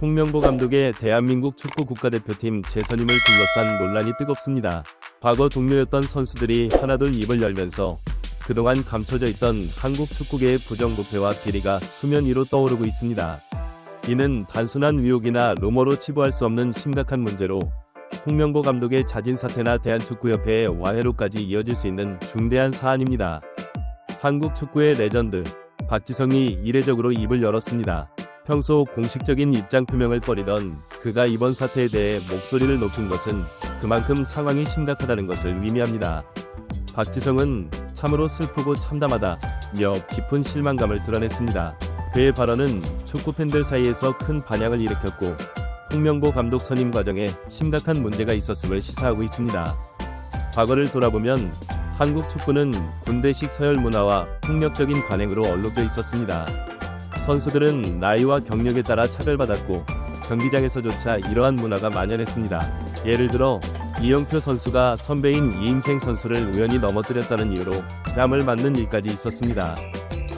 홍명보 감독의 대한민국 축구 국가대표팀 재선임을 둘러싼 논란이 뜨겁습니다. 과거 동료였던 선수들이 하나둘 입을 열면서 그동안 감춰져 있던 한국 축구계의 부정부패와 비리가 수면 위로 떠오르고 있습니다. 이는 단순한 의혹이나 루머로 치부할 수 없는 심각한 문제로 홍명보 감독의 자진 사퇴나 대한축구협회의 와해로까지 이어질 수 있는 중대한 사안입니다. 한국 축구의 레전드 박지성이 이례적으로 입을 열었습니다. 평소 공식적인 입장 표명을 꺼리던 그가 이번 사태에 대해 목소리를 높인 것은 그만큼 상황이 심각하다는 것을 의미합니다. 박지성은 참으로 슬프고 참담하다며 깊은 실망감을 드러냈습니다. 그의 발언은 축구 팬들 사이에서 큰 반향을 일으켰고 홍명보 감독 선임 과정에 심각한 문제가 있었음을 시사하고 있습니다. 과거를 돌아보면 한국 축구는 군대식 서열 문화와 폭력적인 관행으로 얼룩져 있었습니다. 선수들은 나이와 경력에 따라 차별받았고 경기장에서조차 이러한 문화가 만연했습니다. 예를 들어 이영표 선수가 선배인 이인생 선수를 우연히 넘어뜨렸다는 이유로 뺨을 맞는 일까지 있었습니다.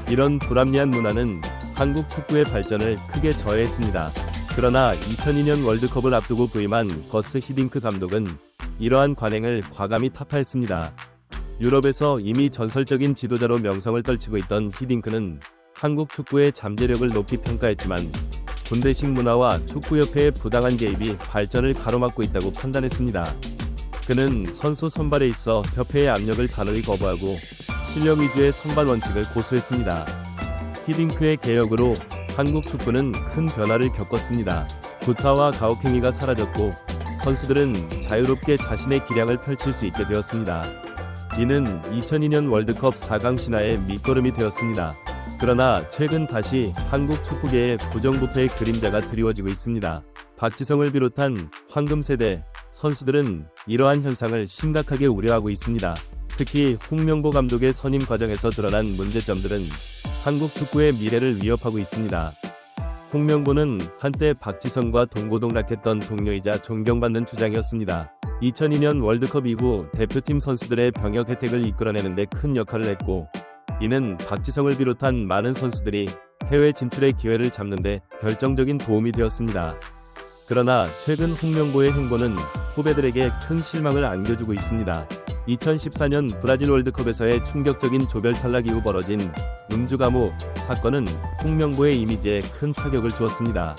이런 불합리한 문화는 한국 축구의 발전을 크게 저해했습니다. 그러나 2002년 월드컵을 앞두고 부임한 거스 히딩크 감독은 이러한 관행을 과감히 타파했습니다. 유럽에서 이미 전설적인 지도자로 명성을 떨치고 있던 히딩크는 한국 축구의 잠재력을 높이 평가했지만 군대식 문화와 축구협회의 부당한 개입이 발전을 가로막고 있다고 판단했습니다. 그는 선수 선발에 있어 협회의 압력을 단호히 거부하고 실력 위주의 선발 원칙을 고수했습니다. 히딩크의 개혁으로 한국 축구는 큰 변화를 겪었습니다. 구타와 가혹행위가 사라졌고 선수들은 자유롭게 자신의 기량을 펼칠 수 있게 되었습니다. 이는 2002년 월드컵 4강 신화의 밑거름이 되었습니다. 그러나 최근 다시 한국 축구계의 부정부패의 그림자가 드리워지고 있습니다. 박지성을 비롯한 황금 세대 선수들은 이러한 현상을 심각하게 우려하고 있습니다. 특히 홍명보 감독의 선임 과정에서 드러난 문제점들은 한국 축구의 미래를 위협하고 있습니다. 홍명보는 한때 박지성과 동고동락했던 동료이자 존경받는 주장이었습니다. 2002년 월드컵 이후 대표팀 선수들의 병역 혜택을 이끌어내는 데 큰 역할을 했고 이는 박지성을 비롯한 많은 선수들이 해외 진출의 기회를 잡는데 결정적인 도움이 되었습니다. 그러나 최근 홍명보의 행보는 후배들에게 큰 실망을 안겨주고 있습니다. 2014년 브라질 월드컵에서의 충격적인 조별 탈락 이후 벌어진 음주 가무 사건은 홍명보의 이미지에 큰 타격을 주었습니다.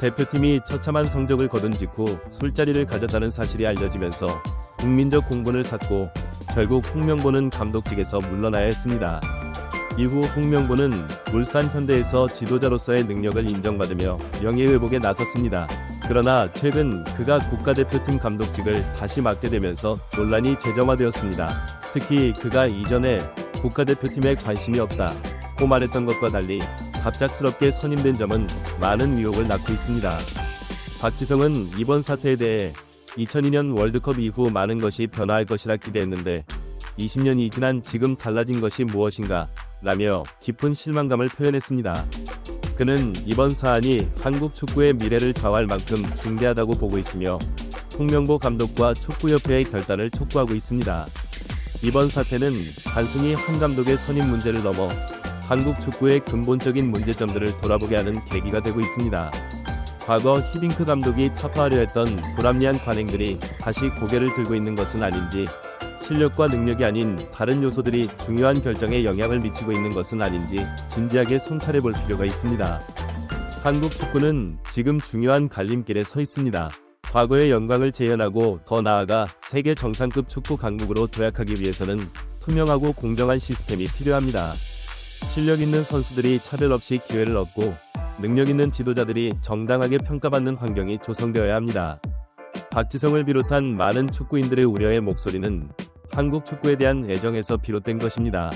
대표팀이 처참한 성적을 거둔 직후 술자리를 가졌다는 사실이 알려지면서 국민적 공분을 샀고 결국 홍명보는 감독직에서 물러나야 했습니다. 이후 홍명보는 울산 현대에서 지도자로서의 능력을 인정받으며 명예회복에 나섰습니다. 그러나 최근 그가 국가대표팀 감독직을 다시 맡게 되면서 논란이 재점화되었습니다. 특히 그가 이전에 국가대표팀에 관심이 없다 고 말했던 것과 달리 갑작스럽게 선임된 점은 많은 의혹을 낳고 있습니다. 박지성은 이번 사태에 대해 2002년 월드컵 이후 많은 것이 변화할 것이라 기대했는데 20년이 지난 지금 달라진 것이 무엇인가 라며 깊은 실망감을 표현했습니다. 그는 이번 사안이 한국 축구의 미래를 좌우할 만큼 중대하다고 보고 있으며 홍명보 감독과 축구협회의 결단을 촉구하고 있습니다. 이번 사태는 단순히 한 감독의 선임 문제를 넘어 한국 축구의 근본적인 문제점들을 돌아보게 하는 계기가 되고 있습니다. 과거 히딩크 감독이 타파하려 했던 불합리한 관행들이 다시 고개를 들고 있는 것은 아닌지 실력과 능력이 아닌 다른 요소들이 중요한 결정에 영향을 미치고 있는 것은 아닌지 진지하게 성찰해 볼 필요가 있습니다. 한국 축구는 지금 중요한 갈림길에 서 있습니다. 과거의 영광을 재현하고 더 나아가 세계 정상급 축구 강국으로 도약하기 위해서는 투명하고 공정한 시스템이 필요합니다. 실력 있는 선수들이 차별 없이 기회를 얻고 능력 있는 지도자들이 정당하게 평가받는 환경이 조성되어야 합니다. 박지성을 비롯한 많은 축구인들의 우려의 목소리는 한국 축구에 대한 애정에서 비롯된 것입니다.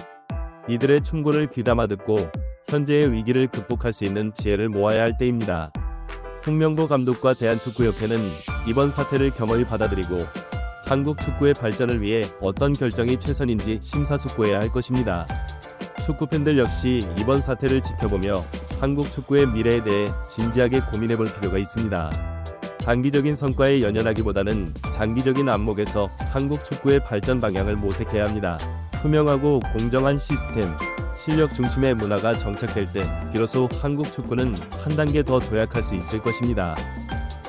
이들의 충고를 귀담아 듣고 현재의 위기를 극복할 수 있는 지혜를 모아야 할 때입니다. 홍명보 감독과 대한축구협회는 이번 사태를 겸허히 받아들이고 한국 축구의 발전을 위해 어떤 결정이 최선인지 심사숙고해야 할 것입니다. 축구 팬들 역시 이번 사태를 지켜보며 한국 축구의 미래에 대해 진지하게 고민해 볼 필요가 있습니다. 단기적인 성과에 연연하기보다는 장기적인 안목에서 한국 축구의 발전 방향을 모색해야 합니다. 투명하고 공정한 시스템, 실력 중심의 문화가 정착될 때 비로소 한국 축구는 한 단계 더 도약할 수 있을 것입니다.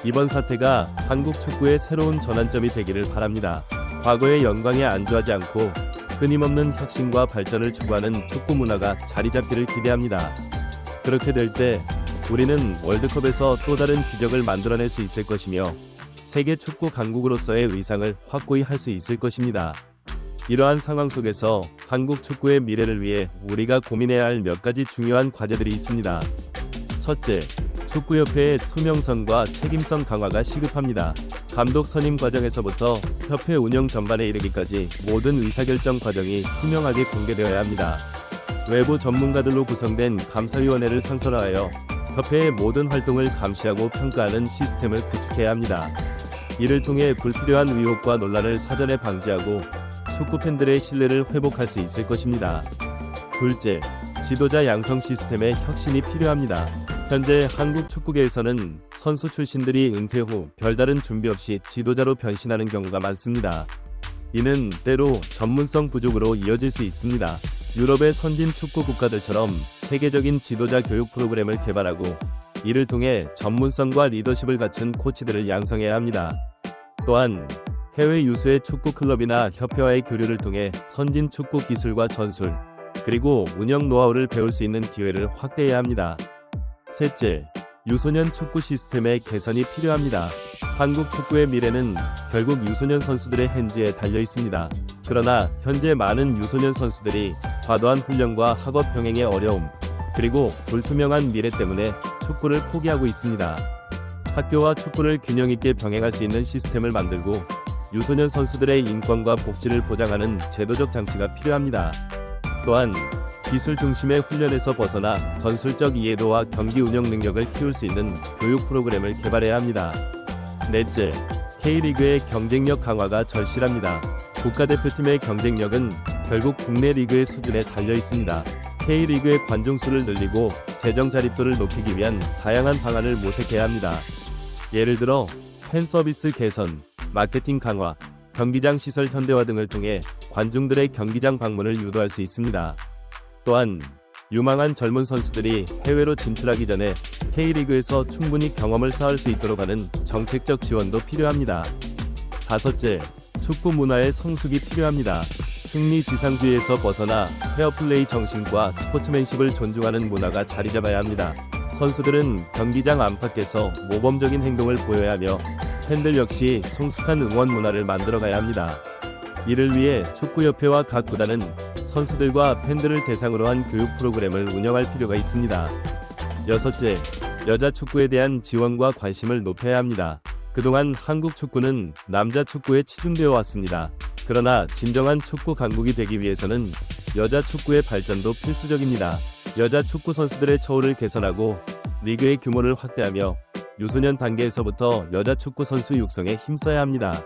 이번 사태가 한국 축구의 새로운 전환점이 되기를 바랍니다. 과거의 영광에 안주하지 않고 끊임없는 혁신과 발전을 추구하는 축구 문화가 자리 잡기를 기대합니다. 그렇게 될 때 우리는 월드컵에서 또 다른 기적을 만들어낼 수 있을 것이며 세계 축구 강국으로서의 의상을 확고히 할 수 있을 것입니다. 이러한 상황 속에서 한국 축구의 미래를 위해 우리가 고민해야 할 몇 가지 중요한 과제들이 있습니다. 첫째, 축구협회의 투명성과 책임성 강화가 시급합니다. 감독 선임 과정에서부터 협회 운영 전반에 이르기까지 모든 의사결정 과정이 투명하게 공개되어야 합니다. 외부 전문가들로 구성된 감사위원회를 상설하여 협회의 모든 활동을 감시하고 평가하는 시스템을 구축해야 합니다. 이를 통해 불필요한 의혹과 논란을 사전에 방지하고 축구 팬들의 신뢰를 회복할 수 있을 것입니다. 둘째, 지도자 양성 시스템의 혁신이 필요합니다. 현재 한국 축구계에서는 선수 출신들이 은퇴 후 별다른 준비 없이 지도자로 변신하는 경우가 많습니다. 이는 때로 전문성 부족으로 이어질 수 있습니다. 유럽의 선진 축구 국가들처럼 세계적인 지도자 교육 프로그램을 개발하고 이를 통해 전문성과 리더십을 갖춘 코치들을 양성해야 합니다. 또한 해외 유수의 축구 클럽이나 협회와의 교류를 통해 선진 축구 기술과 전술, 그리고 운영 노하우를 배울 수 있는 기회를 확대해야 합니다. 셋째, 유소년 축구 시스템의 개선이 필요합니다. 한국 축구의 미래는 결국 유소년 선수들의 핸즈에 달려 있습니다. 그러나 현재 많은 유소년 선수들이 과도한 훈련과 학업 병행의 어려움, 그리고 불투명한 미래 때문에 축구를 포기하고 있습니다. 학교와 축구를 균형 있게 병행할 수 있는 시스템을 만들고 유소년 선수들의 인권과 복지를 보장하는 제도적 장치가 필요합니다. 또한 기술 중심의 훈련에서 벗어나 전술적 이해도와 경기 운영 능력을 키울 수 있는 교육 프로그램을 개발해야 합니다. 넷째, K리그의 경쟁력 강화가 절실합니다. 국가대표팀의 경쟁력은 결국 국내 리그의 수준에 달려 있습니다. K리그의 관중 수를 늘리고 재정 자립도를 높이기 위한 다양한 방안을 모색해야 합니다. 예를 들어 팬 서비스 개선, 마케팅 강화, 경기장 시설 현대화 등을 통해 관중들의 경기장 방문을 유도할 수 있습니다. 또한 유망한 젊은 선수들이 해외로 진출하기 전에 K리그에서 충분히 경험을 쌓을 수 있도록 하는 정책적 지원도 필요합니다. 다섯째, 축구 문화의 성숙이 필요합니다. 승리 지상주의에서 벗어나 페어플레이 정신과 스포츠맨십을 존중하는 문화가 자리 잡아야 합니다. 선수들은 경기장 안팎에서 모범적인 행동을 보여야 하며 팬들 역시 성숙한 응원 문화를 만들어가야 합니다. 이를 위해 축구협회와 각 구단은 선수들과 팬들을 대상으로 한 교육 프로그램을 운영할 필요가 있습니다. 여섯째, 여자 축구에 대한 지원과 관심을 높여야 합니다. 그동안 한국 축구는 남자 축구에 치중되어 왔습니다. 그러나 진정한 축구 강국이 되기 위해서는 여자 축구의 발전도 필수적입니다. 여자 축구 선수들의 처우를 개선하고 리그의 규모를 확대하며 유소년 단계에서부터 여자 축구 선수 육성에 힘써야 합니다.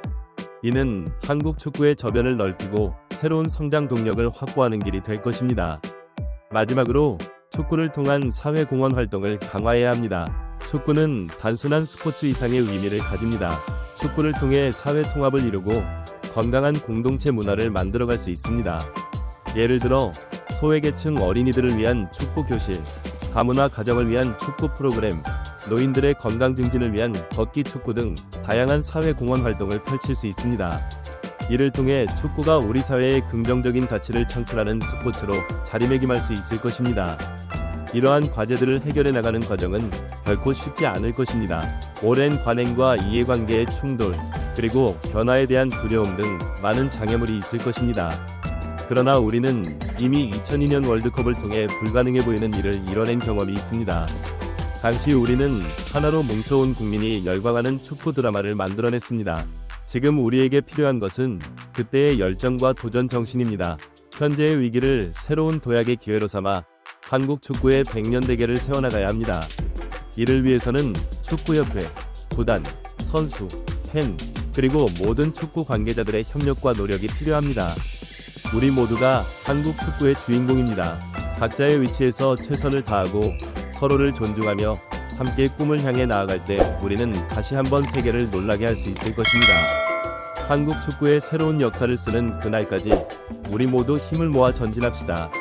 이는 한국 축구의 저변을 넓히고 새로운 성장 동력을 확보하는 길이 될 것입니다. 마지막으로 축구를 통한 사회 공헌 활동을 강화해야 합니다. 축구는 단순한 스포츠 이상의 의미를 가집니다. 축구를 통해 사회 통합을 이루고 건강한 공동체 문화를 만들어갈 수 있습니다. 예를 들어 소외계층 어린이들을 위한 축구 교실, 가문화 가정을 위한 축구 프로그램, 노인들의 건강 증진을 위한 걷기 축구 등 다양한 사회 공헌 활동을 펼칠 수 있습니다. 이를 통해 축구가 우리 사회에 긍정적인 가치를 창출하는 스포츠로 자리매김할 수 있을 것입니다. 이러한 과제들을 해결해 나가는 과정은 결코 쉽지 않을 것입니다. 오랜 관행과 이해관계의 충돌, 그리고 변화에 대한 두려움 등 많은 장애물이 있을 것입니다. 그러나 우리는 이미 2002년 월드컵을 통해 불가능해 보이는 일을 이뤄낸 경험이 있습니다. 당시 우리는 하나로 뭉쳐온 국민이 열광하는 축구 드라마를 만들어냈습니다. 지금 우리에게 필요한 것은 그때의 열정과 도전 정신입니다. 현재의 위기를 새로운 도약의 기회로 삼아 한국 축구의 100년 대계를 세워나가야 합니다. 이를 위해서는 축구협회, 구단, 선수, 팬, 그리고 모든 축구 관계자들의 협력과 노력이 필요합니다. 우리 모두가 한국 축구의 주인공입니다. 각자의 위치에서 최선을 다하고 서로를 존중하며 함께 꿈을 향해 나아갈 때 우리는 다시 한번 세계를 놀라게 할 수 있을 것입니다. 한국 축구의 새로운 역사를 쓰는 그날까지 우리 모두 힘을 모아 전진합시다.